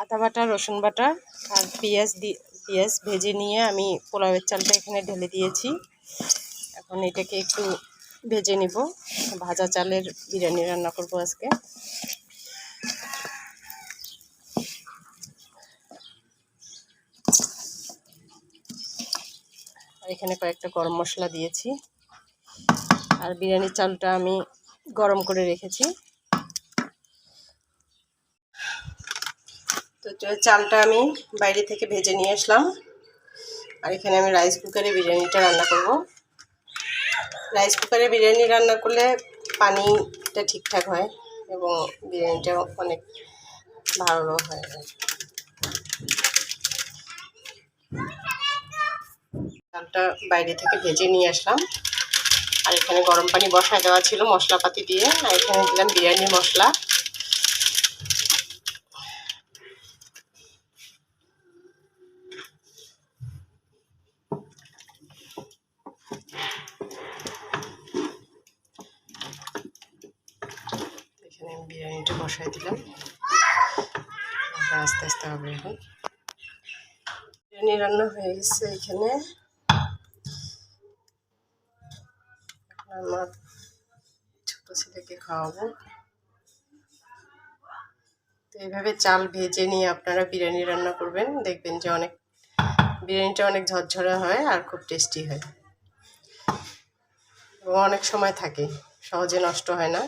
আদা বাটা, রসুন বাটা আর পেঁয়াজ দিয়ে পেঁয়াজ ভেজে নিয়ে আমি পোলাওয়ের চালটা এখানে ঢেলে দিয়েছি। এখন এটাকে একটু ভেজে নিব। ভাজা চালের বিরিয়ানি রান্না করব আজকে। এখানে কয়েকটা গরম মশলা দিয়েছি। আর বিরিয়ানির চালটা আমি গরম করে রেখেছি। তো চালটা আমি বাইরে থেকে ভেজে নিয়ে আসলাম। আর এখানে আমি রাইস কুকারে বিরিয়ানিটা রান্না করব। রাইস কুকারে বিরিয়ানি রান্না করলে পানিটা ঠিকঠাক হয় এবং বিরিয়ানিটা অনেক ভালো হয়। চালটা বাইরে থেকে ভেজে নিয়ে আসলাম। আর এখানে গরম পানি বসায় দেওয়া ছিল মশলাপাতি দিয়ে। আর এখানে দিলাম বিরিয়ানির মশলা। এখানে বিরিয়ানিটা বসাই দিলাম। আস্তে আস্তে হবে বিরিয়ানি রান্না হয়ে গেছে এখন। আমার ছোট ছেলেকে খাওয়াবো। তো এইভাবে চাল ভেজে নিয়ে আপনারা বিরিয়ানি রান্না করবেন। দেখবেন যে অনেক, বিরিয়ানিটা অনেক ঝরঝরে হয় আর খুব টেস্টি হয়। এবং অনেক সময় থাকে, সহজে নষ্ট হয় না।